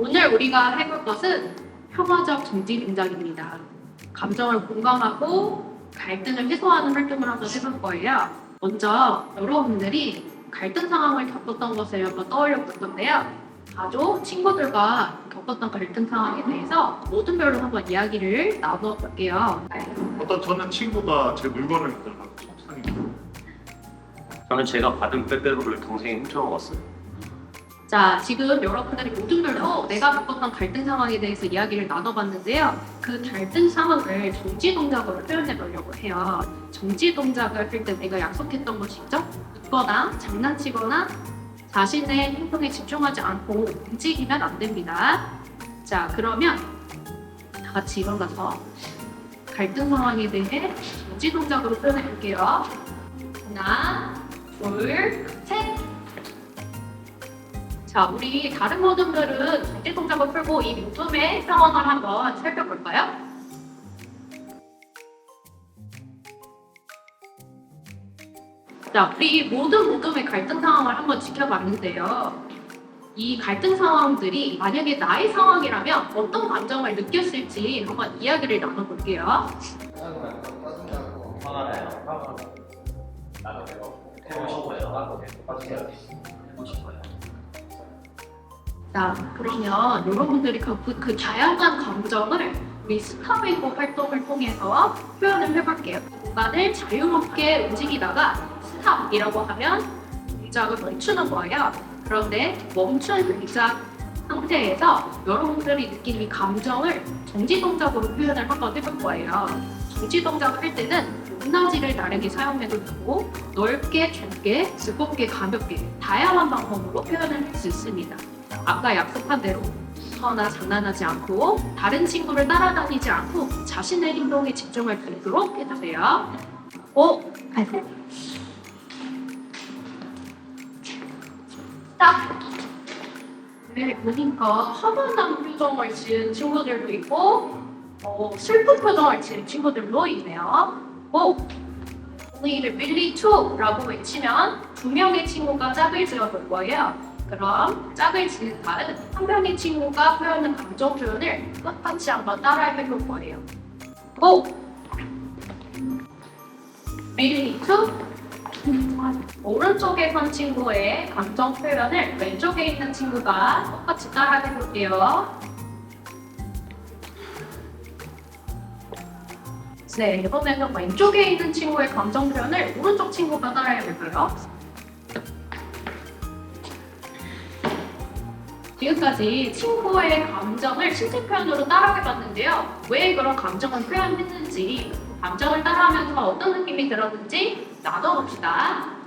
오늘 우리가 해볼 것은 평화적 정지 동작입니다. 감정을 공감하고 갈등을 해소하는 활동을 한번 해볼 거예요. 먼저 여러분들이 갈등 상황을 겪었던 것을 한번 떠올려 볼 건데요. 가족, 친구들과 겪었던 갈등 상황에 대해서 모든 별로 한번 이야기를 나눠 볼게요. 어떤 저는 친구가 제 물건을 가져가고 속상해요. 저는 제가 받은 빼빼로를 동생이 훔쳐먹었어요. 자, 지금 여러분들이 모든 별로 내가 겪었던 갈등 상황에 대해서 이야기를 나눠봤는데요. 그 갈등 상황을 정지 동작으로 표현해 보려고 해요. 정지 동작을 할 때 내가 약속했던 것이 있죠? 웃거나 장난치거나 자신의 행동에 집중하지 않고 움직이면 안 됩니다. 자, 그러면 다 같이 일어나서 갈등 상황에 대해 정지 동작으로 표현해 볼게요. 하나, 둘, 셋. 자, 우리 다른 모든들은 정지 동작을 풀고 이 모둠의 상황을 한번 살펴볼까요? 자, 우리 모든 모둠의 갈등 상황을 한번 지켜봤는데요. 이 갈등 상황들이 만약에 나의 상황이라면 어떤 감정을 느꼈을지 한번 이야기를 나눠볼게요. 화가 나요. 화가 나도 해보고 싶어요. 해보고 싶어요. 자, 그러면 여러분들이 그, 그, 그 다양한 감정을 우리 스타웨이브 활동을 통해서 표현을 해볼게요. 공간을 자유롭게 움직이다가 스탑이라고 하면 동작을 멈추는 거예요. 그런데 멈춘 동작 상태에서 여러분들이 느낀 이 감정을 정지 동작으로 표현을 한번 해볼 거예요. 정지 동작을 할 때는 높낮이를 다르게 사용해도 되고 넓게, 좁게, 무겁게, 가볍게 다양한 방법으로 표현을 할 수 있습니다. 아까 약속한 대로 서나 장난하지 않고 다른 친구를 따라다니지 않고 자신의 행동에 집중할 수 있도록 해주세요. 오, 아이고. 딱. 네, 보니까 난 표정을 지은 친구들도 있고 어, 슬픈 표정을 지은 친구들도 있네요. 오, 우리 빌리 투라고 외치면 두 명의 친구가 짝을 지어볼 거예요. 그럼 짝을 지은 다음 한 명의 친구가 표현한 감정 표현을 똑같이 한번 따라해 볼 거예요. 고! 빌리 투 오른쪽에 선 친구의 감정 표현을 왼쪽에 있는 친구가 똑같이 따라해 볼게요. 네, 이번에는 왼쪽에 있는 친구의 감정 표현을 오른쪽 친구가 따라해 볼까요? 지금까지 친구의 감정을 실제 표현으로 따라해 봤는데요. 왜 그런 감정을 표현했는지, 감정을 따라하면서 어떤 느낌이 들었는지 나눠봅시다.